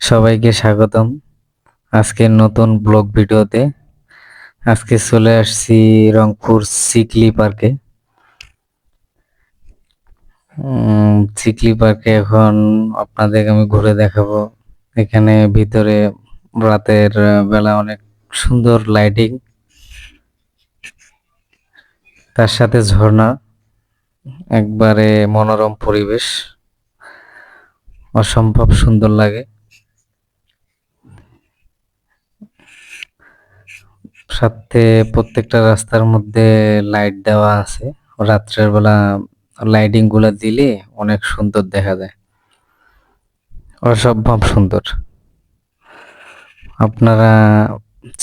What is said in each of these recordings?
সবাইকে স্বাগতম। আজকের নতুন ব্লগ ভিডিওতে আজকে চলে আসছি রংপুর সিকলি পার্কে। সিকলি পার্কে এখন আপনাদের আমি ঘুরে দেখাবো। এখানে ভিতরে রাতের বেলা অনেক সুন্দর লাইটিং, তার সাথে ঝর্ণা, একবারে মনোরম পরিবেশ, অসম্ভব সুন্দর লাগে। সাথে প্রত্যেকটা রাস্তার মধ্যে লাইট দেওয়া আছে। রাত্রের বেলা লাইটিংগুলা দিলে অনেক সুন্দর দেখা যায়। অসম্ভব সুন্দর। আপনারা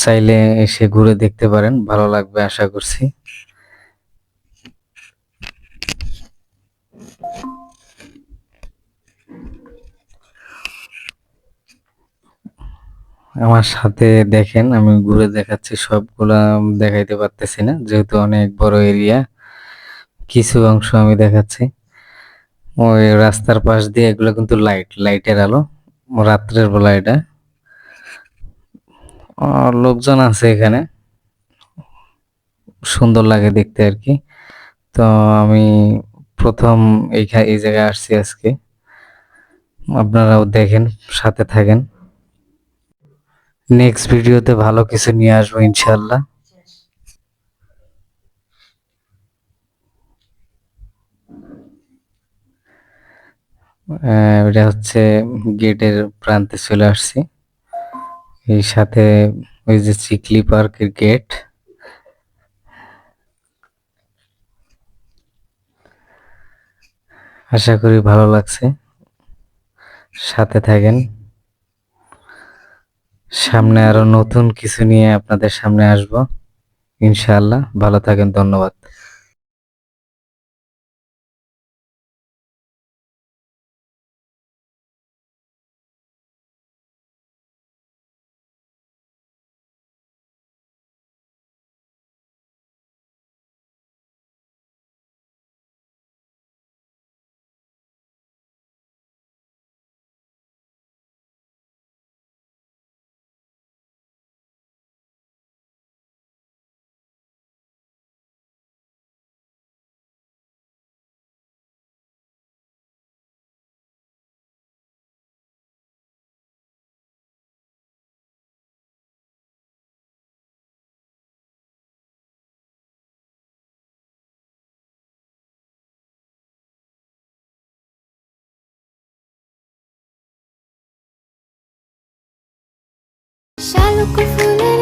চাইলে এসে ঘুরে দেখতে পারেন, ভালো লাগবে আশা করছি। আমার সাথে দেখেন, আমি ঘুরে দেখাচ্ছি, সবগুলা দেখাইতে পারতেছি না, যেহেতু অনেক বড় এরিয়া। কিছু অংশ আমি দেখাচ্ছি। ওই রাস্তার পাশ দিয়ে এগুলো কিন্তু লাইট, লাইটের আলো, রাত্রের বেলা এটা। লোকজন আছে এখানে। সুন্দর লাগে দেখতে আর কি। তো আমি প্রথম এইখানে এই জায়গায় আসছি আজকে। আপনারাও দেখেন, সাথে থাকেন। নেক্সট ভিডিওতে ভালো কিছু নিয়ে আসব ইনশাল্লাহ এটা হচ্ছে গেটের প্রান্তে চলে আসছি। এই সাথে ওই যে চিকলি পার্কের গেট আশা করি ভালো লাগছে। সাথে থাকেন। সামনে আরও নতুন কিছু নিয়ে আপনাদের সামনে আসব। ইনশাআল্লাহ ভালো থাকেন ধন্যবাদ। শালুক ফুলে